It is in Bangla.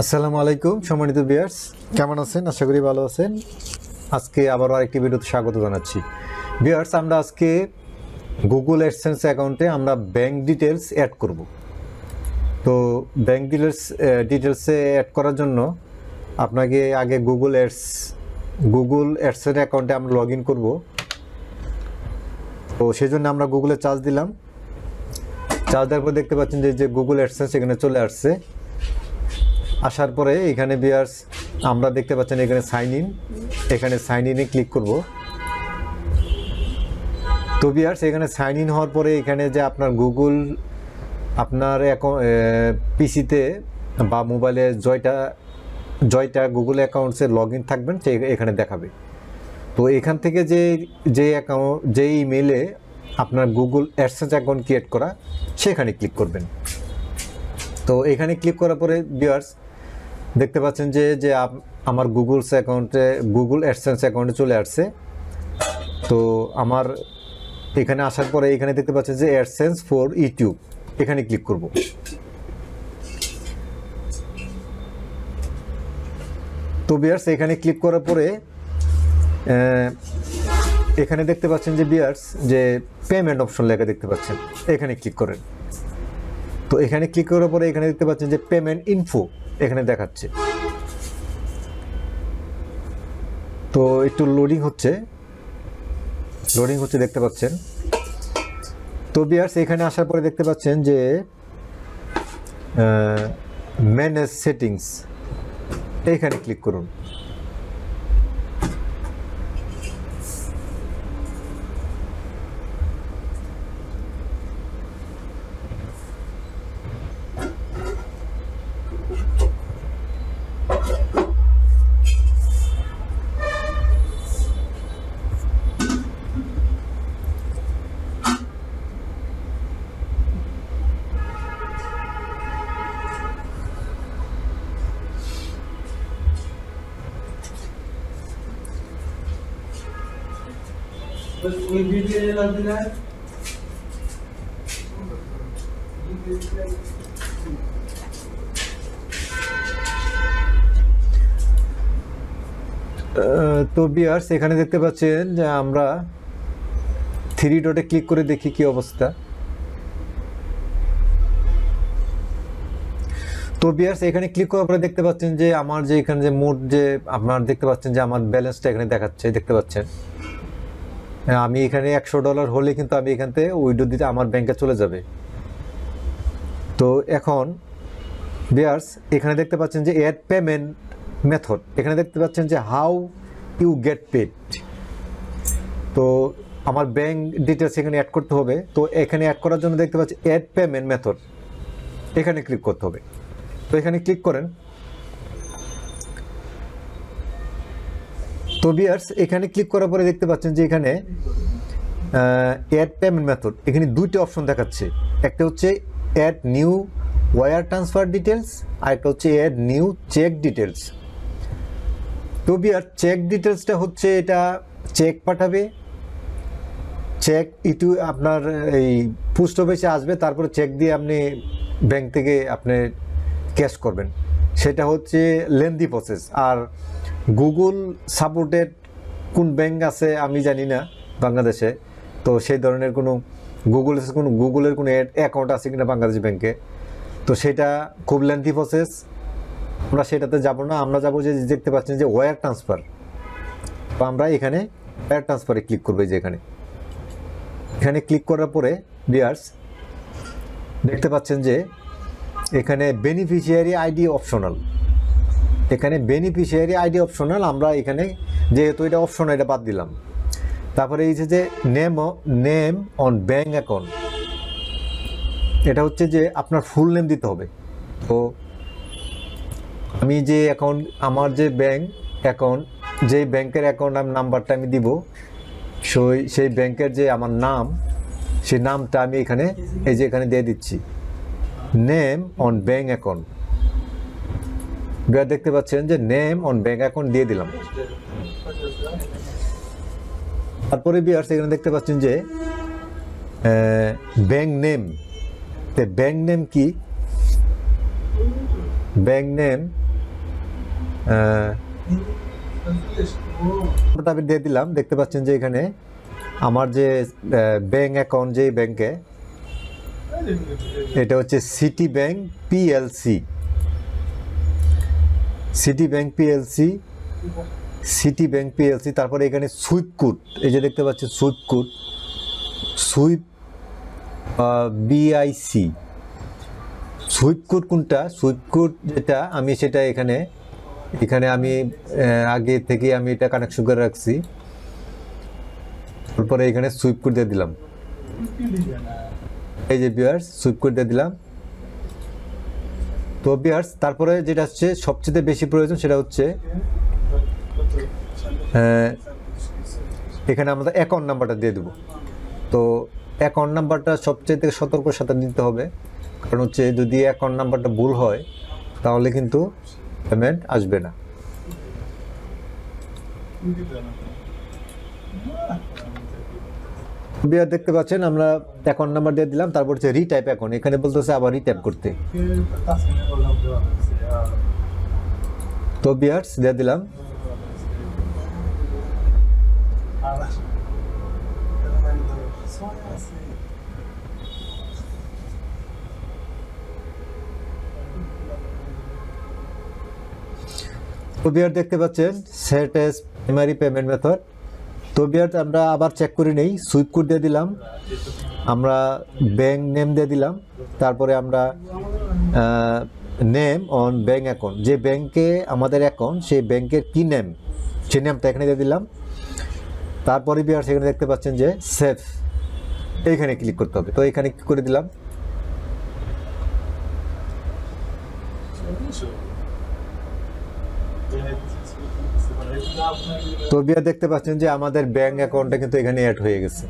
আসসালামু আলাইকুম, সম্মানিত বিয়ার্স কেমন আছেন? আশা করি ভালো আছেন। আজকে আবারও আরেকটি ভিডিওতে স্বাগত জানাচ্ছি। বিয়ার্স আমরা আজকে গুগল অ্যাডসেন্স অ্যাকাউন্টে আমরা ব্যাংক ডিটেলস অ্যাড করব। তো ব্যাংক ডিটেলস ডিটেলসে অ্যাড করার জন্য আপনাকে আগে গুগল অ্যাডস গুগল অ্যাডসের অ্যাকাউন্টে আমরা লগ ইন করব। তো সেই জন্য আমরা গুগলে চার্জ দিলাম। চার্জ দেওয়ার পর দেখতে পাচ্ছেন যে যে গুগল অ্যাডসেন্স এখানে চলে আসছে। আসার পরে এখানে বিয়ার্স, আমরা দেখতে পাচ্ছেন এখানে সাইন ইন এখানে সাইন ইনে ক্লিক করব। তো বিয়ার্স, এখানে সাইন ইন হওয়ার পরে এখানে যে আপনার গুগল আপনার পিসিতে বা মোবাইলে জয়টা জয়টা গুগল অ্যাকাউন্টসে লগ ইন থাকবেন, সে এখানে দেখাবে। তো এখান থেকে যে যে অ্যাকাউন্ট যে ইমেলে আপনার গুগল অ্যাডসেন্স অ্যাকাউন্ট ক্রিয়েট করা, সেখানে ক্লিক করবেন। তো এখানে ক্লিক করার পরে বিয়ার্স দেখতে পাচ্ছেন যে যে আমার গুগলস অ্যাকাউন্টে গুগল অ্যাডসেন্স অ্যাকাউন্টে চলে আসছে। তো আমার এখানে আসার পরে এখানে দেখতে পাচ্ছেন যে অ্যাডসেন্স ফর ইউটিউব এখানে ক্লিক করব। তো বিয়ার্স, এখানে ক্লিক করার পরে এখানে দেখতে পাচ্ছেন যে, বিয়ার্স, যে পেমেন্ট অপশন লেখা দেখতে পাচ্ছেন। এখানে ক্লিক করেন। তো এখানে ক্লিক করার পরে এখানে দেখতে পাচ্ছেন যে পেমেন্ট ইনফো এখানে দেখাচ্ছে। তো একটু লোডিং হচ্ছে। লোডিং হচ্ছে দেখতে পাচ্ছেন। তো বিয়ার্স এখানে আসার পরে দেখতে পাচ্ছেন যে ম্যানেজ সেটিংস এইখানে ক্লিক করুন। बस कोई भी चीज लग रहा है আহ, তো বিয়ার্স এখানে দেখতে পাচ্ছেন যে আমরা থ্রি ডটে ক্লিক করে দেখি কি অবস্থা তো বিয়ার্স এখানে ক্লিক করার পরে দেখতে পাচ্ছেন যে আমার যে এখানে যে মোট যে আপনার দেখতে পাচ্ছেন যে আমার ব্যালেন্সটা এখানে দেখাচ্ছে দেখতে পাচ্ছেন হ্যাঁ, আমি এখানে একশো ডলার হলে কিন্তু আমি এখান থেকে উইডো দিতে আমার ব্যাংকে চলে যাবে। তো এখন বিয়ার্স এখানে দেখতে পাচ্ছেন যে অ্যাড পেমেন্ট মেথড এখানে দেখতে পাচ্ছেন যে হাউ ইউ গেট পেড তো আমার ব্যাংক ডিটেলস এখানে অ্যাড করতে হবে। তো এখানে অ্যাড করার জন্য দেখতে পাচ্ছি অ্যাড পেমেন্ট মেথড এখানে ক্লিক করতে হবে। তো এখানে ক্লিক করেন। তো বিয়ার্স এখানে ক্লিক করার পরে দেখতে পাচ্ছেন যে এখানে অ্যাড পেমেন্ট মেথড এখানে দুইটি অপশন দেখাচ্ছে। একটা হচ্ছে add new wire transfer details আর একটা হচ্ছে অ্যাড নিউ চেক ডিটেলস তো বিয়ার চেক ডিটেলসটা হচ্ছে এটা চেক পাঠাবে। চেক ইটু আপনার এই পোস্ট অফিসে আসবে, তারপরে চেক দিয়ে আপনি ব্যাংক থেকে আপনি ক্যাশ করবেন। সেটা হচ্ছে লেন্দি প্রসেস আর গুগল সাপোর্টেড কোন ব্যাংক আছে আমি জানি না বাংলাদেশে। তো সেই ধরনের কোনো গুগল কোনো গুগলের কোনো অ্যাকাউন্ট আছে কিনা বাংলাদেশ ব্যাংকে তো সেটা খুব লেন্থি প্রসেস আমরা সেটাতে যাব না, আমরা যাব যে দেখতে পাচ্ছেন যে ওয়্যার ট্রান্সফার তো আমরা এখানে ওয়্যার ট্রান্সফারে ক্লিক করব যে এখানে। এখানে ক্লিক করার পরে বিয়ার্স দেখতে পাচ্ছেন যে এখানে বেনিফিশিয়ারি আইডি অপশনাল এখানে বেনিফিশিয়ারি আইডি অপশনাল আমরা এখানে যেহেতু এটা অপশন এটা বাদ দিলাম। তারপরে এই যে যে name name on bank account এটা হচ্ছে যে আপনার ফুল নেম দিতে হবে। তো আমি যে অ্যাকাউন্ট আমার যে ব্যাংক অ্যাকাউন্ট যেই ব্যাংকের অ্যাকাউন্ট আমি নাম্বারটা আমি দিব, সেই সেই ব্যাংকের যে আমার নাম, সেই নামটা আমি এখানে এই যে এখানে দিয়ে দিচ্ছি। Name on bank account viewer দেখতে পাচ্ছেন যে নেম অন ব্যাঙ্ক অ্যাকাউন্ট দিয়ে দিলাম। তারপরে বিয়ার সেখানে দেখতে পাচ্ছেন যে ব্যাঙ্ক নেম তে ব্যাঙ্ক নেম কি? ব্যাংক নেম আমি দিয়ে দিলাম। দেখতে পাচ্ছেন যে এখানে আমার যে ব্যাঙ্ক অ্যাকাউন্ট যে ব্যাংকে এটা হচ্ছে City Bank PLC City Bank PLC, City Bank PLC, তারপরে এখানে সুইপ কোড, এই যে দেখতে পাচ্ছেন swift code, swift BIC. Swift code কোনটা? সুইপ কোড যেটা, আমি সেটা এখানে এখানে আমি আগে থেকে আমি এটা কানেকশন করে রাখছি। তারপরে এখানে সুইপ কোড দিয়ে দিলাম। এই যে বিয়ার্স সুইপ কোড দিয়ে দিলাম। তো বিয়ার্স তারপরে যেটা হচ্ছে সবচেয়ে বেশি প্রয়োজন সেটা হচ্ছে এখানে আমরা অ্যাকাউন্ট নাম্বারটা দিয়ে দেবো। তো অ্যাকাউন্ট নাম্বারটা সবচেয়ে থেকে সতর্কর সাথে নিতে হবে। কারণ হচ্ছে যদি অ্যাকাউন্ট নাম্বারটা ভুল হয়, তাহলে কিন্তু পেমেন্ট আসবে না। বিয়ার দেখতে পাচ্ছেন, আমরা অ্যাকাউন্ট নাম্বার দিয়ে দিলাম, তারপর হচ্ছে রিটাইপ অ্যাকাউন্ট এখানে বলতেছে আবার রিটাইপ করতে। তো বিয়ার্স দিয়ে দিলাম। তো বিয়ার দেখতে পাচ্ছেন set as primary payment method তো বিয়ার আমরা আবার চেক করে নেই। সুইপ কোড দিয়ে দিলাম। আমরা ব্যাংক নেম দিয়ে দিলাম। তারপরে আমরা নেম অন ব্যাংক অ্যাকাউন্ট যে ব্যাংকে আমাদের অ্যাকাউন্ট সেই ব্যাংকের কি নেম সেই নেমটা এখানে দিয়ে দিলাম। তারপরে বিয়ার সেখানে দেখতে পাচ্ছেন যে সেফ এইখানে ক্লিক করতে হবে। তো এখানে কি করে দিলাম? তো বিয়া দেখতে পাচ্ছেন যে আমাদের ব্যাংক অ্যাকাউন্টে কিন্তু এখানে অ্যাড হয়ে গেছে।